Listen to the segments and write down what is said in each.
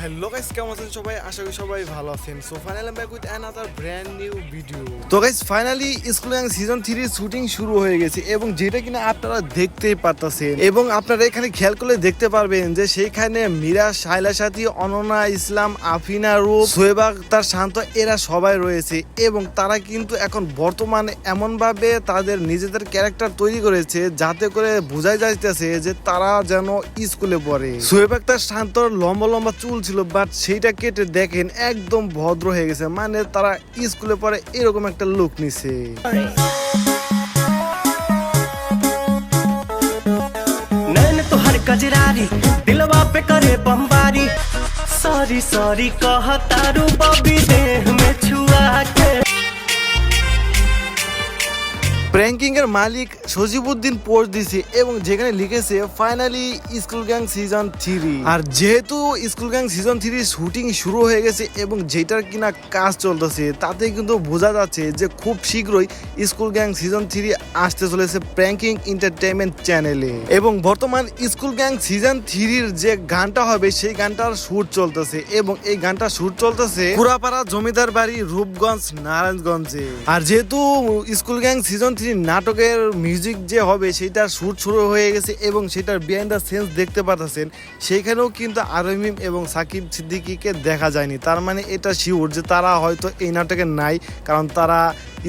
Guys কেমন আছেন সবাই? আশা করি সবাই ভালো আছেন। So finally back with another brand new video তো guys finally school gang season 3 shooting শুরু হয়ে গেছে এবং যেটা কিনা আপনারা দেখতেই পারতাছেন এবং আপনারা এখানে খেয়াল করলে দেখতে পারবেন যে সেইখানে মীরা শাইলা সাথী অননা ইসলাম, আফিনা, রূপ সোয়েবা তার শান্ত, এরা সবাই রয়েছে এবং তারা কিন্তু এখন বর্তমানে এমন ভাবে তাদের নিজেদের ক্যারেক্টার তৈরি করেছে যাতে করে বোঝাই যাইতেছে যে তারা যেন স্কুলে পড়ে। সোয়েব আক্তার, শান্তর লম্বা লম্বা চুল ছিল বাট সেইটা কেটে দেখেন একদম ভদ্র হয়ে গেছে মানে তারা স্কুলে পড়ে এরকম একটা লুক নিছে नैन तोहर कजरारी दिलवा पे करे बमबारी सॉरी सॉरी कह तारू बबी देह में প্র্যাঙ্কিং এর মালিক সজিবুদ্দিন পোস্ট দিছে এবং যেখানে লিখেছে finally school gang season three আর যেহেতু school gang season three shooting শুরু হয়ে গেছে এবং যেটার কিনা কাজ চলতেছে তাতে কিন্তু বোঝা যাচ্ছে যে খুব শীঘ্রই স্কুল গ্যাং সিজন থ্রি আসতে চলেছে প্র্যাঙ্কিং এন্টারটেনমেন্ট চ্যানেলে এবং বর্তমান স্কুল গ্যাং সিজন থ্রির যে গানটা হবে, সেই গানটার শুট চলতেছে এবং এই গানটা শুট চলতেছে পুরাপাড়া জমিদার বাড়ি রূপগঞ্জ, নারায়ণগঞ্জে। আর যেহেতু স্কুল গ্যাং সিজন থ্রি নাটকের মিউজিক যে হবে, সেটার শুট শুরু হয়ে গেছে এবং সেটার বিহাইন্ড দ্য সেন্স দেখতে পাচ্ছেন সেইখানেও কিন্তু আরমিম এবং সাকিব সিদ্দিকিকে দেখা যায়নি। তার মানে এটা শিওর যে তারা হয়তো এই নাটকে নাই, কারণ তারা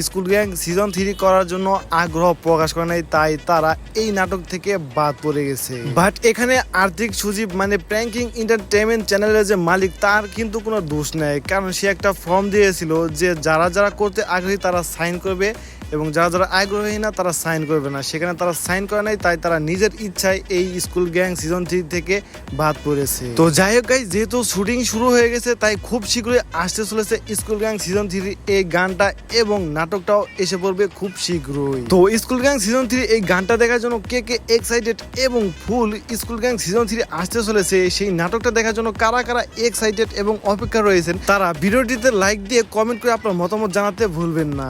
স্কুল গ্যাং সিজন থ্রি করার জন্য আগ্রহ প্রকাশ করে নাই, তাই তারা এই নাটক থেকে বাদ পড়ে গেছে। বাট এখানে আর্থিক সুজীব মানে প্র্যাঙ্কিং এন্টারটেনমেন্ট চ্যানেলের যে মালিক, তার কিন্তু কোনো দোষ নেই। কারণ সে একটা ফর্ম দিয়েছিল যে যারা যারা করতে আগ্রহী তারা সাইন করবে। এবং যারা যারা আগ্রহী না, তারা সাইন করবে না। সেখানে তারা সাইন করে নাই, তাই তারা নিজের ইচ্ছায় এই স্কুল গ্যাং সিজন থ্রি থেকে বাদ পড়েছে। তো যাই হোক গাইজ যেহেতু শুটিং শুরু হয়ে গেছে, তাই খুব শীঘ্রই আসতে চলেছে স্কুল গ্যাং সিজন থ্রি এই গানটা এবং নাটকটাও এসে পড়বে খুব শীঘ্রই। তো স্কুল গ্যাং সিজন থ্রি এই গানটা দেখার জন্য কে কে এক্সাইটেড এবং full school gang season three আসতে চলেছে, সেই নাটকটা দেখার জন্য কারা কারা এক্সাইটেড এবং অপেক্ষা রয়েছেন, তারা ভিডিওটিতে লাইক দিয়ে কমেন্ট করে আপনার মতামত জানাতে ভুলবেন না।